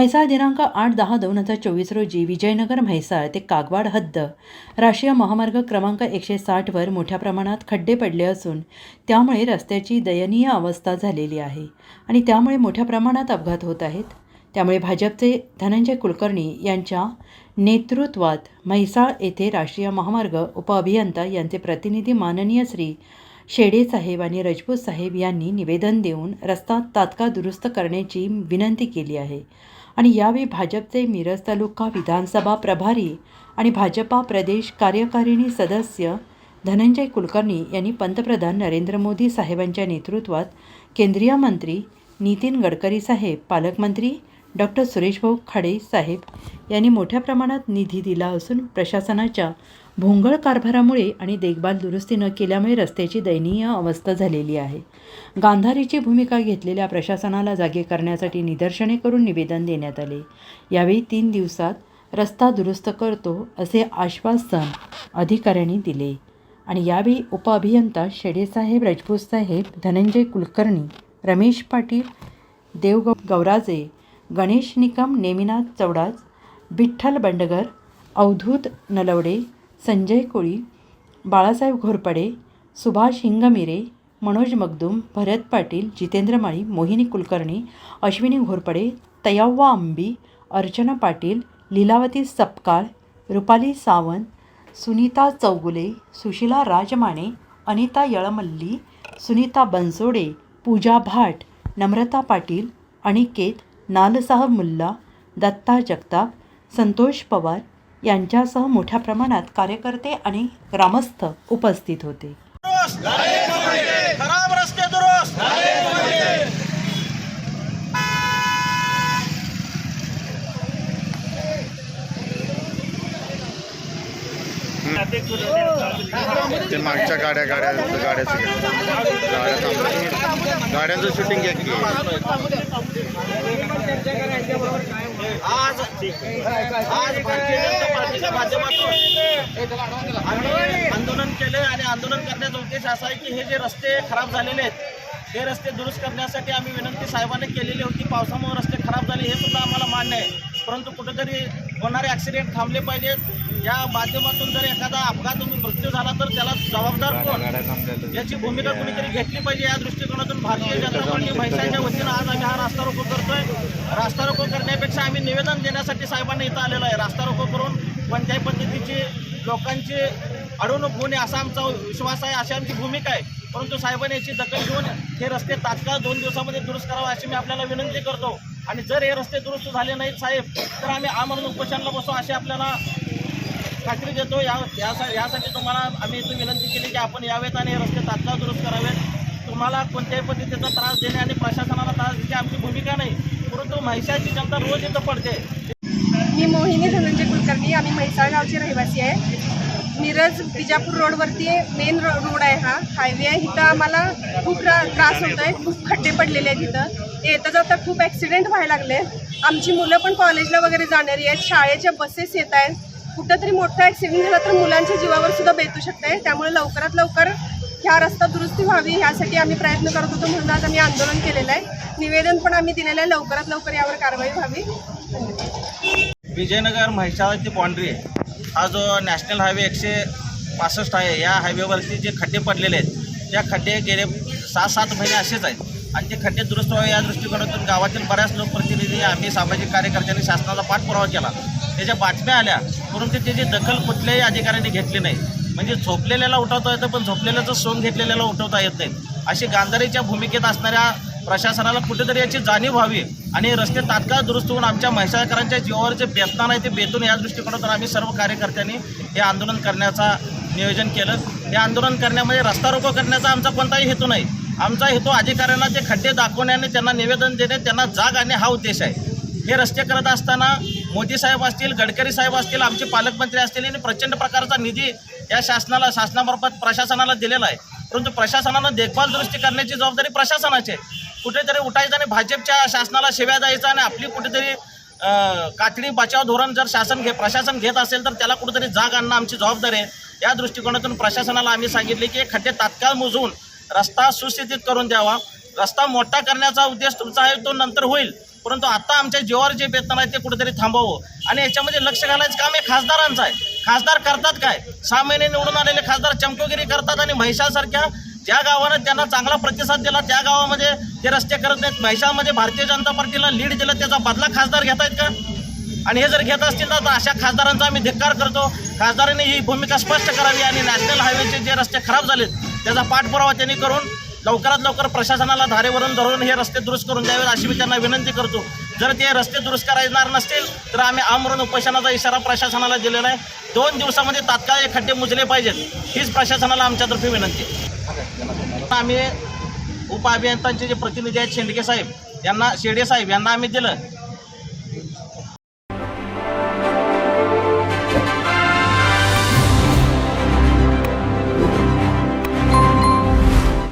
म्हैसाळ दिनांक आठ दहा दोन हजार चोवीस रोजी विजयनगर म्हैसाळ ते कागवाड हद्द राष्ट्रीय महामार्ग क्रमांक एकशे साठवर मोठ्या प्रमाणात खड्डे पडले असून त्यामुळे रस्त्याची दयनीय अवस्था झालेली आहे आणि त्यामुळे मोठ्या प्रमाणात अपघात होत आहेत. त्यामुळे भाजपचे धनंजय कुलकर्णी यांच्या नेतृत्वात म्हैसाळ येथे राष्ट्रीय महामार्ग उपअभियंता यांचे प्रतिनिधी माननीय श्री शेडे साहेब आणि रजपूत साहेब यांनी निवेदन देऊन रस्ता तात्काळ दुरुस्त करण्याची विनंती केली आहे. आणि यावेळी भाजपचे मिरज तालुका विधानसभा प्रभारी आणि भाजपा प्रदेश कार्यकारिणी सदस्य धनंजय कुलकर्णी यांनी पंतप्रधान नरेंद्र मोदी साहेबांच्या नेतृत्वात केंद्रीय मंत्री नितीन गडकरी साहेब पालकमंत्री डॉक्टर सुरेशभाऊ खाडे साहेब यांनी मोठ्या प्रमाणात निधी दिला असून प्रशासनाच्या भोंगळ कारभारामुळे आणि देखभाल दुरुस्ती न केल्यामुळे रस्त्याची दयनीय अवस्था झालेली आहे. गांधारीची भूमिका घेतलेल्या प्रशासनाला जागे करण्यासाठी निदर्शने करून निवेदन देण्यात आले. यावेळी तीन दिवसात रस्ता दुरुस्त करतो असे आश्वासन अधिकाऱ्यांनी दिले आणि यावेळी उपअभियंता शेडेसाहेब राजपूत साहेब धनंजय कुलकर्णी रमेश पाटील देव गौराजे गणेश निकम नेमिनाथ चौडास विठ्ठल बंडगर अवधूत नलवडे संजय कोळी बाळासाहेब घोरपडे सुभाष हिंगमिरे मनोज मगदूम भरत पाटील जितेंद्र माळी मोहिनी कुलकर्णी अश्विनी घोरपडे तयाव्वा अंबी अर्चना पाटील लीलावती सपकाळ रुपाली सावंत सुनीता चौगुले सुशिला राजमाने अनिता यळमल्ली सुनीता बनसोडे पूजा भाट नम्रता पाटील अनिकेत नालसाहब मुल्ला दत्ता जगताप संतोष पवार यांच्यासह मोठ्या प्रमाणात कार्यकर्ते आणि ग्रामस्थ उपस्थित होते दुरुस्त खराब रस्ते दुरुस्त ते मागच्या गाड्या गाड्या गाड्याचं गाड्या थांबल्या. गाड्यांचं शूटिंग घ्या की. आज आज भारतीय जनता पार्टीच्या माध्यमातून आंदोलन केलं आणि आंदोलन करण्याचा उद्देश असा आहे की हे जे रस्ते खराब झालेले आहेत हे रस्ते दुरुस्त करण्यासाठी आम्ही विनंती साहेबांनी केलेली होती पावसामुळे रस्ते खराब झाले हे सुद्धा आम्हाला मान्य आहे. परंतु कुठेतरी होणारे ॲक्सिडेंट थांबले पाहिजेत. या माध्यमातून जर एखादा अपघात होऊन मृत्यू झाला तर त्याला जबाबदार कोण? याची भूमिका कुणीतरी घेतली पाहिजे या दृष्टिकोनातून भारतीय जनता पार्टी म्हैसाळच्या वतीनं आज आम्ही हा रास्ता रोको करतोय. रास्ता रोको करण्यापेक्षा आम्ही निवेदन देण्यासाठी साहेबांना इथं आलेलो आहे. रास्ता रोको करून कोणत्याही पद्धतीची लोकांची अडवणूक होऊ नये असा आमचा विश्वास आहे अशी आमची भूमिका आहे. परंतु साहेबांनी याची दखल घेऊन हे रस्ते तात्काळ दोन दिवसामध्ये दुरुस्त करावे अशी मी आपल्याला विनंती करतो. आणि जर हे रस्ते दुरुस्त झाले नाहीत साहेब तर आम्ही आमरण उपोषणाला बसू अशी आपल्याला खात्री देतो या यासाठी तुम्हाला आम्ही इथं विनंती केली की आपण यावेत आणि हे रस्ते तात्काळ दुरुस्त करावेत. तुम्हाला कोणत्याही पद्धतीचा त्रास देणे आणि प्रशासनाला त्रास देणे आमची भूमिका नाही परंतु म्हैसाळची जनता रोज इथं पडते. मी मोहिनी धनंजय कुलकर्णी आम्ही म्हैसाळ गावची रहिवासी आहे. मिरज बिजापूर रोडवरती मेन रो रोड आहे हा. हायवे आहे. इथं आम्हाला खूप त्रास होतो आहे खूप खड्डे पडलेले आहेत इथं. येता जाता खूप ॲक्सिडेंट व्हायला लागले. आमची मुलं पण कॉलेजला वगैरे जाणारी आहेत. शाळेच्या बसेस येत आहेत. कुठंतरी मोठा ॲक्सिडेंट झाला तर मुलांच्या जीवावर सुद्धा बेतू शकते त्यामुळे लवकरात लवकर ह्या रस्ता दुरुस्ती व्हावी ह्यासाठी आम्ही प्रयत्न करत होतो म्हणून आज आम्ही आंदोलन केलेलं आहे. निवेदन पण आम्ही दिलेलं आहे. लवकरात लवकर यावर कारवाई व्हावी. विजयनगर महिषाची बाँड्री आहे. हा जो नॅशनल हायवे एकशे पासष्ट आहे या हायवेवरती जे खड्डे पडलेले आहेत त्या खड्डे गेले सहा सात महिने असेच आहेत. आणि ते खड्डे दुरुस्त व्हावे या दृष्टिकोनातून गावातील बऱ्याच लोकप्रतिनिधी आम्ही सामाजिक कार्यकर्त्यांनी शासनाचा पाठपुरावा केला. त्याच्या बातम्या आल्या परंतु त्याची दखल कुठल्याही अधिकाऱ्यांनी घेतली नाही. म्हणजे झोपलेल्याला उठवता येतं पण झोपलेल्याचं सोंग घेतलेल्याला उठवता येत नाही. अशी गांधारीच्या भूमिकेत असणाऱ्या प्रशासनाला कुठेतरी याची जाणीव व्हावी आणि रस्ते तात्काळ दुरुस्त होऊन आमच्या म्हैसाळकरांच्या जीवावर जे बेतनान आहे ते बेतून या दृष्टिकोनातून आम्ही सर्व कार्यकर्त्यांनी हे आंदोलन करण्याचा नियोजन केलं. हे आंदोलन करण्यामध्ये रस्ता रोको करण्याचा आमचा कोणताही हेतू नाही. आमचा हेतू अधिकाऱ्यांना ते खड्डे दाखवण्याने त्यांना निवेदन देणे त्यांना जाग आणणे हा उद्देश आहे. हे रस्ते करत असताना मोदी साहेब असतील गडकरी साहेब असतील आमचे पालकमंत्री असतील यांनी प्रचंड प्रकारचा निधी या शासनाला शासनामार्फत प्रशासनाला दिलेला आहे. परंतु प्रशासनानं देखभाल दुरुस्ती करण्याची जबाबदारी प्रशासनाची आहे. कुठेतरी उठायचं आणि भाजपच्या शासनाला शेव्या द्यायचा आणि आपली कुठेतरी कातडी बचाव धोरण जर शासन घे प्रशासन घेत असेल तर त्याला कुठेतरी जाग आणणं आमची जबाबदारी आहे. या दृष्टिकोनातून प्रशासनाला आम्ही सांगितले की खड्डे तात्काळ मोजून रस्ता सुस्थितीत करून द्यावा. रस्ता मोठा करण्याचा उद्देश तुमचा आहे तो नंतर होईल. परंतु आता आमच्या जीवावर जे बेतन आहे ते कुठेतरी थांबावं. आणि याच्यामध्ये लक्ष घालायचं काम हे खासदारांचं आहे. खासदार करतात काय? सहा महिने निवडून आलेले खासदार चमकोगिरी करतात आणि म्हैसासारख्या ज्या गावानं त्यांना चांगला प्रतिसाद दिला त्या गावामध्ये ते रस्ते करत नाहीत. म्हैसामध्ये भारतीय जनता पार्टीला लीड दिलं त्याचा बदला खासदार घेत आहेत का? आणि हे जर घेत असतील तर अशा खासदारांचा आम्ही धिक्कार करतो. खासदारांनी ही भूमिका स्पष्ट करावी आणि नॅशनल हायवेचे जे रस्ते खराब झालेत त्याचा पाठपुरावा त्यांनी करून लवकरात लवकर प्रशासनाला धारेवरून धरून हे रस्ते दुरुस्त करून द्यावेत अशी मी त्यांना विनंती करतो. जर ते रस्ते दुरुस्त करायणार नसतील तर आम्ही आमरण उपोषणाचा इशारा प्रशासनाला दिलेला आहे. दोन दिवसामध्ये तात्काळ हे खड्डे मुजले पाहिजेत हीच प्रशासनाला आमच्यातर्फे विनंती आहे. आम्ही उपअभियंत्यांचे जे प्रतिनिधी आहेत शेंडके साहेब यांना शेडे साहेब यांना आम्ही दिलं.